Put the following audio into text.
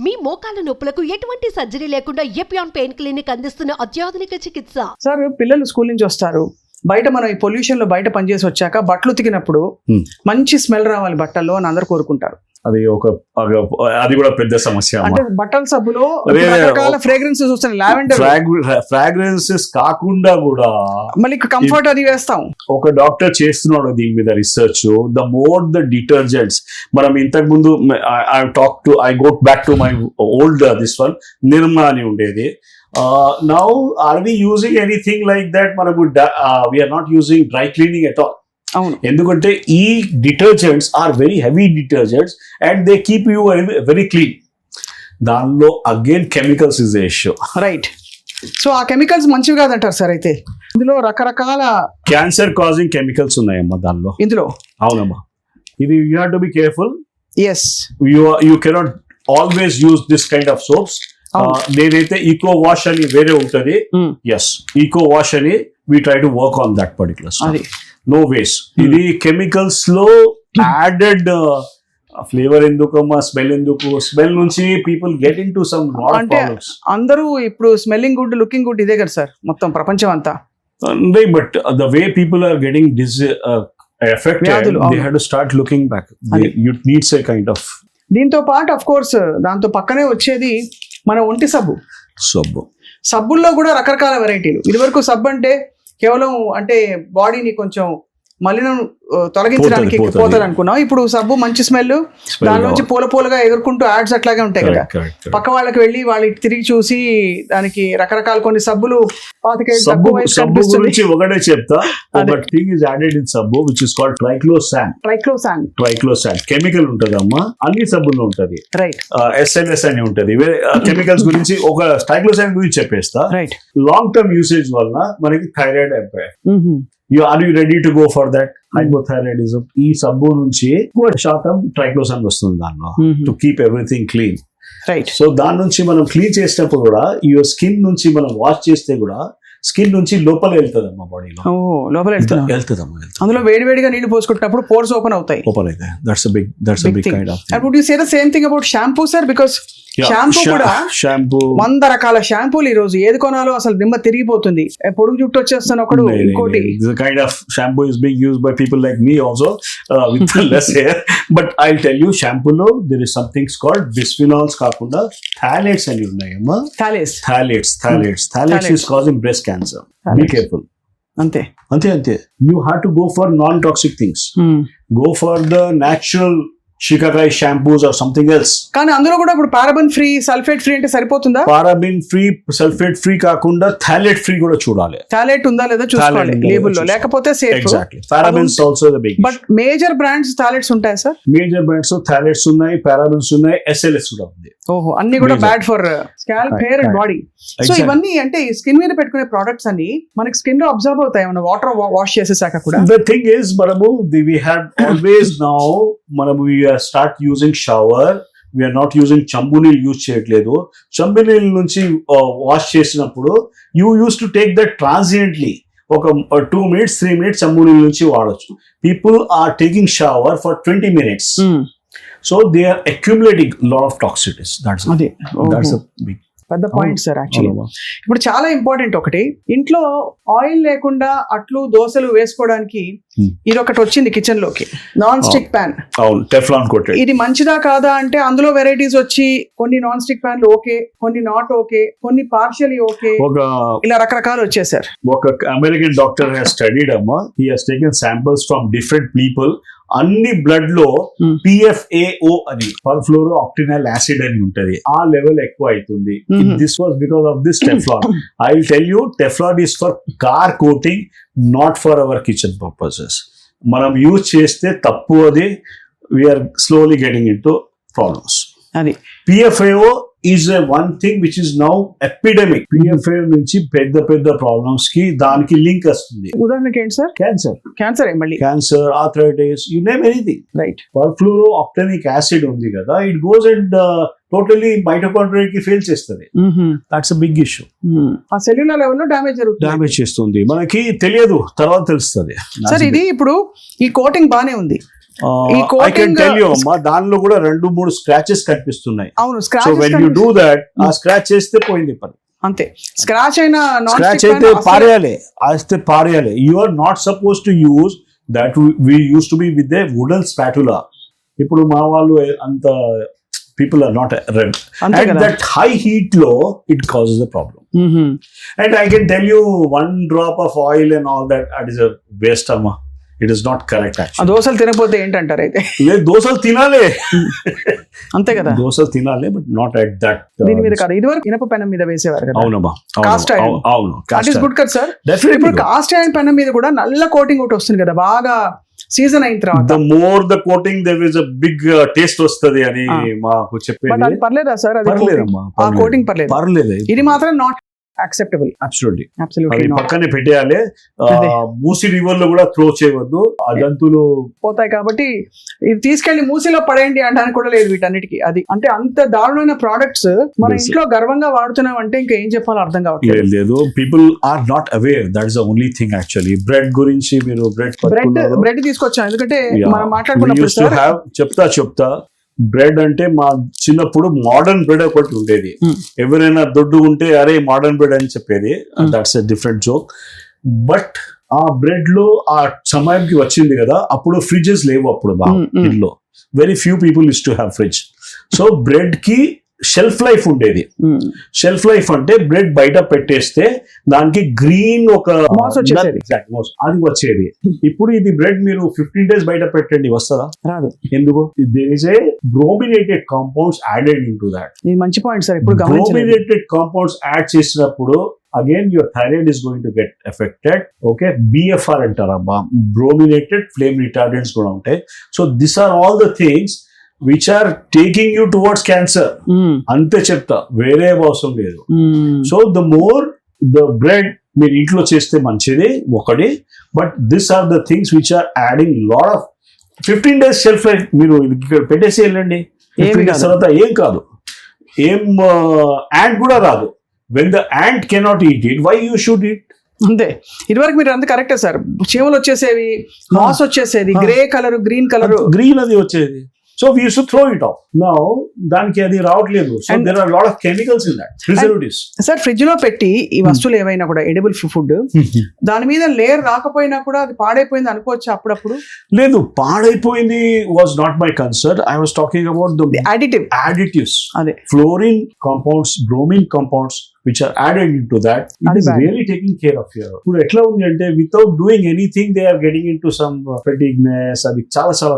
మీ మోకాల నొప్పులకు ఎటువంటి సర్జరీ లేకుండా ఎపియాన్ పెయిన్ క్లినిక్ అందిస్తున్న అత్యాధునిక చికిత్స? సార్ పిల్లలు స్కూల్ నుంచి వస్తారు. బయట మనం ఈ పొల్యూషన్లో బయట పనిచేసి వచ్చాక బట్టలు ఉతికినప్పుడు. మంచి స్మెల్ రావాలి బట్టల్లో అని అందరు కోరుకుంటారు. అది ఒక అది కూడా పెద్ద సమస్య బట్టల సబ్బులో. రకరకాల ఫ్రేగ్రెన్సెస్ వస్తాయి లావెండర్. ఫ్రాగ్రెన్సెస్ కాకుండా కూడా మళ్ళీ కంఫర్ట్ అది వేస్తాం. ఒక డాక్టర్ చేస్తున్నాడు దీని మీద research. The more the detergents. మనం ఇంతకు ముందు I talk to I got back to my old this one Nirma అని ఉండేది. Now are we using anything like that మనకు we're not using dry cleaning at all ఎందుకంటే ఈ detergents are very heavy detergents and they keep you very clean. దానిలో again chemicals is issue. Right. So ఆ chemicals మంచివి కాదంటారు sir అయితే? ఇందులో రకరకాల క్యాన్సర్ కాజింగ్ కెమికల్స్ ఉన్నాయమ్మా దానిలో. ఇందులో? అవునమ్మా. ఇది you have to be careful yes you you cannot always use this kind of soaps. నేనైతే ఈకో వాష్ అని వేరే ఉంటది. ఎస్ ఈకో వాష్ అని we try to work on that particular అది. No ways Hmm. ఇది కెమికల్స్లో యాడెడ్ ఫ్లేవర్ ఎందుకమ్మా smell ఎందుకు స్మెల్ నుంచి people get in to some అంటే అందరూ ఇప్పుడు స్మెల్లింగ్ గుడ్ లుకింగ్ గుడ్ ఇదే కదా సార్ మొత్తం ప్రపంచం అంతా. But the way people are getting this effect they. Have to start looking back. You needs a kind of దీంతో పాటు అఫ్ కోర్స్ దాంతో పక్కనే వచ్చేది మన ఒంటి సబ్బు. సబ్బు. సబ్బుల్లో కూడా రకరకాల వెరైటీలు ఇదివరకు సబ్బు అంటే కేవలం అంటే బాడీని కొంచెం మలినం తొలగించడానికి పోతది, అనుకున్నాం ఇప్పుడు సబ్బు మంచి స్మెల్ దాని నుంచి పూల పూలుగా ఎగురుకుంటూ యాడ్స్ అట్లాగే ఉంటాయి కదా. పక్క వాళ్ళకి వెళ్ళి వాళ్ళకి తిరిగి చూసి దానికి రకరకాల కొన్ని సబ్బులు ఒకటే చెప్తా. ఒక థింగ్ ఇస్ యాడెడ్ ఇన్ సబ్బు which is called triclosan triclosan triclosan chemical ఉంటదమ్మా. అన్ని సబ్బుల్లో ఉంటది. రైట్ ఎస్ఎల్ఎస్ అని ఉంటది. కెమికల్స్ గురించి ఒక ట్రైక్లోసాన్ గురించి చెప్పేస్తా. రైట్ లాంగ్ టర్మ్ యూసేజ్ వల్ల మనకి థైరాయిడ్ అయిపోయాయి you are you ready to go for that hypothyroidism ఈ సబ్బు నుంచి ఎక్కువ శాతం ట్రైక్లోసాన్ వస్తుంది దానిలో to keep everything clean right so దాని నుంచి మనం క్లీన్ చేసినప్పుడు కూడా ఈ స్కిన్ నుంచి మనం వాష్ చేస్తే కూడా స్కిన్ నుంచి లోపల వెళ్తుంది అమ్మా బాడీలో లోపల వెళ్తున్నాం వెళ్తుంది అమ్మా వెళ్తుంది అందులో వేడివేడిగా నీళ్ళు పోసుకుంటున్నప్పుడు పోర్స్ ఓపెన్ అవుతాయి. లోపల అయితే that's big that's Big big. Kind of would you say the same thing about shampoo sir because shampoo కూడా షాంపూ వంద రకాల షాంపూలు ఈ రోజు. ఏది కొనాలో అసలు దిమ్మ తిరిగిపోతుంది. పొడుగు చుట్టూ వచ్చేస్తాను ఒకడు ఇంకోటి. But I tell you షాంపూలో there is somethings called bisphenols కాకుండా థాలెట్స్ అని ఉన్నాయమ్మా phthalates phthalates phthalates phthalates is causing breast cancer be careful అంతే. అంతే అంతే. You have to go for non toxic things go for the natural shikakai shampoos or something else. కానీ అందులో కూడా ఇప్పుడు పారాబన్ ఫ్రీ సల్ఫేట్ ఫ్రీ అంటే సరిపోతుందా? Paraben free sulphate free కాకుండా థాలెట్ ఫ్రీ కూడా చూడాలి. థాలేట్ ఉందా లేదా చూసుకోవాలి. లేబుల్లో. లేకపోతే safe exactly parabens also the big but major brands phthalates ఉంటాయి సార్? మేజర్ బ్రాండ్స్ థాలెట్స్ ఉన్నాయి పారాబిన్స్ ఉన్నాయి ఎస్ఎల్ఎస్ కూడా ఉంది. ఓహో అన్ని కూడా. Bad for scalp hair and. Body so. ఇవన్నీ అంటే స్కిన్ మీద పెట్టుకునే ప్రొడక్ట్స్ అన్ని మనకి స్కిన్లో అబ్జర్వ్ అవుతాయి. వాటర్ వాష్ చేసేసాక కూడా? ద థింగ్ ఇస్ మనము వి హ్యావ్ ఆల్వేస్ నౌ మనము start using shower we're not using చంబు నీళ్ళు యూజ్ చేయట్లేదు. చంబు నీళ్ళ నుంచి వాష్ చేసినప్పుడు you use to take that transiently ఒక టూ మినిట్స్ త్రీ మినిట్స్ చంబు నీళ్ళ నుంచి వాడచ్చు. People are taking shower for twenty minutes. So they are accumulating lot of toxicities that's that's ఓహో. పెద్ద పాయింట్ సార్ యాక్చువల్లీ ఇప్పుడు చాలా ఇంపార్టెంట్ ఒకటి. ఇంట్లో ఆయిల్ లేకుండా అట్లు దోశలు వేసుకోవడానికి. ఇది ఒకటి వచ్చింది కిచెన్లోకి నాన్ స్టిక్ ప్యాన్ ఇది మంచిదా కాదా అంటే అందులో వెరైటీస్ వచ్చి కొన్ని నాన్ స్టిక్ ప్యాన్లు ఓకే కొన్ని నాట్ ఓకే కొన్ని పార్షియలీ ఓకే. ఒక ఇలా రకరకాలు వచ్చేసారు ఒక అమెరికన్ డాక్టర్ హ్యాస్ స్టడీడ్ అమ్మా. He has taken samples from different people అన్ని బ్లడ్లో Hmm. పిఎఫ్ఏఓ అని పర్ఫ్లోరో ఆక్టినల్ యాసిడ్ అని ఉంటది. ఆ లెవెల్ ఎక్కువ అవుతుంది. This was because of this Teflon I tell you Teflon is for car coating not for our kitchen purposes మనం యూజ్ చేస్తే తప్పు అది. We're slowly getting into problems అది. PFOA is one thing which is now epidemic PFOA నుంచి పెద్ద పెద్ద ప్రాబ్లమ్స్కి దానికి లింక్ వస్తుంది. ఉదాహరణకి ఏంటి సార్? క్యాన్సర్ క్యాన్సర్ మళ్ళీ? Cancer arthritis you name anything right perfluoro octanoic acid ఉంది కదా it goes and totally mitochondria కి ఫెయిల్ చేస్తుంది. దాట్స్ బిగ్ ఇష్యూ ఆ సెల్యులర్ లెవెల్లో డ్యామేజ్ జరుగుతుంది. డామేజ్ చేస్తుంది. మనకి తెలియదు తర్వాత తెలుస్తుంది. సార్ ఇది ఇప్పుడు ఈ కోటింగ్ బానే ఉంది. ఐ కెన్ టెల్ యూ అమ్మా దానిలో కూడా రెండు మూడు స్క్రాచెస్ కనిపిస్తున్నాయి. అవును so when you do that ఆ స్క్రాచ్ చేస్తే పోయింది పని. అంతే. స్క్రాచ్ అయినా నాన్ స్క్రాచ్ అయితే పారేయాలి. అయితే పారేయాలి. You are not suppose to use that we use to be with a wooden spatula ఇప్పుడు మా వాళ్ళు అంత people are not read and that high హీట్లో it causes the problem. And I can tell you one drop of oil and all that at is waste అమ్మా. It is not correct ఆ దోశలు తినకపోతే ఏంటంటారు అయితే? దోశలు తినాలి. అంతే కదా? దోశలు తినాలి బట్ నాట్ అట్ దట్ దీని మీద కాదు. ఇదివరకు ఇనప పెనం మీద వేసేవారు కదా? అవునమ్మా Cast iron. అవును దట్ ఈస్ గుడ్ కదా సార్ ఇప్పుడు కాస్ట్ ఐరన్ పెనం మీద కూడా నల్ల కోటింగ్ ఒకటి వస్తుంది కదా బాగా సీజన్ అయిన తర్వాత. The more the coating there is a big taste వస్తది అని. మాకు చెప్పేది. పర్లేదా సార్ అది? పర్లేదమ్మా ఆ కోటింగ్ పర్లేదు. పర్లేదు. ఇది మాత్రం నాట్ యాక్సెప్టబుల్ అబ్సల్యూట్లీ పక్కనే పెట్టేయాలి. మూసి రివర్లో కూడా త్రో చేయవద్దు. ఆ జంతువులు పోతాయి కాబట్టి ఇది తీసుకెళ్ళి మూసిలో పడేయండి అనడానికి కూడా లేదు వీటన్నిటికి. అది అంటే అంత దారుణమైన ప్రోడక్ట్స్ మన. ఇంట్లో గర్వంగా వాడుతున్నాం అంటే ఇంకా ఏం చెప్పాలో అర్థం కావట్లేదు. లేదు people are not aware that is the only thing actually bread గురించి మీరు బ్రెడ్ బ్రెడ్ బ్రెడ్ తీసుకొచ్చాం. ఎందుకంటే మనం మాట్లాడుకున్నప్పుడు చెప్తా చెప్తా. బ్రెడ్ అంటే మా చిన్నప్పుడు మోడర్న్ బ్రెడ్ ఒకటి ఉండేది Hmm. ఎవరైనా దొడ్డు ఉంటే అరే మోడర్న్ బ్రెడ్ అని చెప్పేది. That's a different joke but ఆ బ్రెడ్లో ఆ సమయంకి వచ్చింది కదా అప్పుడు ఫ్రిడ్జెస్ లేవు అప్పుడు బాగా Hmm, hmm. ఇంట్లో very few people is to have fridge so బ్రెడ్కి shelf life ఉండేది. షెల్ఫ్ లైఫ్ అంటే బ్రెడ్ బయట పెట్టేస్తే దానికి గ్రీన్ ఒక. అది వచ్చేది. ఇప్పుడు ఇది బ్రెడ్ మీరు ఫిఫ్టీన్ డేస్ బయట పెట్టండి వస్తుందా? రాదు. ఎందుకు? There is a brominated compounds added into that మంచి పాయింట్ సార్ ఇప్పుడు బ్రోమినేటెడ్ కాంపౌండ్స్ యాడ్ చేసినప్పుడు again your thyroid is going to get affected okay BFR అంటారమ్మా brominated flame retardants కూడా ఉంటాయి. So this are all the things which are taking you towards cancer. అంతే చెప్తా వేరే అవసరం లేదు. So the more the bread మీరు ఇంట్లో చేస్తే మంచిది ఒకటి. But this are the things which are adding lot of fifteen days shelf life మీరు ఇక్కడ పెట్టేసి వెళ్ళండి. ఫిఫ్టీన్ డేస్ కాదు. తర్వాత ఏం కాదు. ఏం యాంట్ కూడా రాదు. When the ant cannot eat it why you should it అంతే. ఇదివరకు మీరు అంత కరెక్టే సార్. చీమలు వచ్చేసేవి మాస్ వచ్చేసేది. Grey colour green colour. Green అది వచ్చేది. So we to throw it off now దానికి అది రావట్లేదు. So there are lot of chemicals in that preservatives sir ఫ్రిడ్జ్లో పెట్టి ఈ వస్తువులు ఏవైనా కూడా ఎడిబుల్ ఫుడ్ దాని మీద లేయర్ రాకపోయినా కూడా అది పాడైపోయింది అనుకోవచ్చు అప్పుడప్పుడు? లేదు పాడైపోయింది was not my concern I was talking about the additive additives. అదే. Fluorine compounds bromine compounds which are added into that. It అది is bad. really taking care of your ఇప్పుడు ఎట్లా ఉంది అంటే without doing anything they are getting into some fatigueness అది చాలా చాలా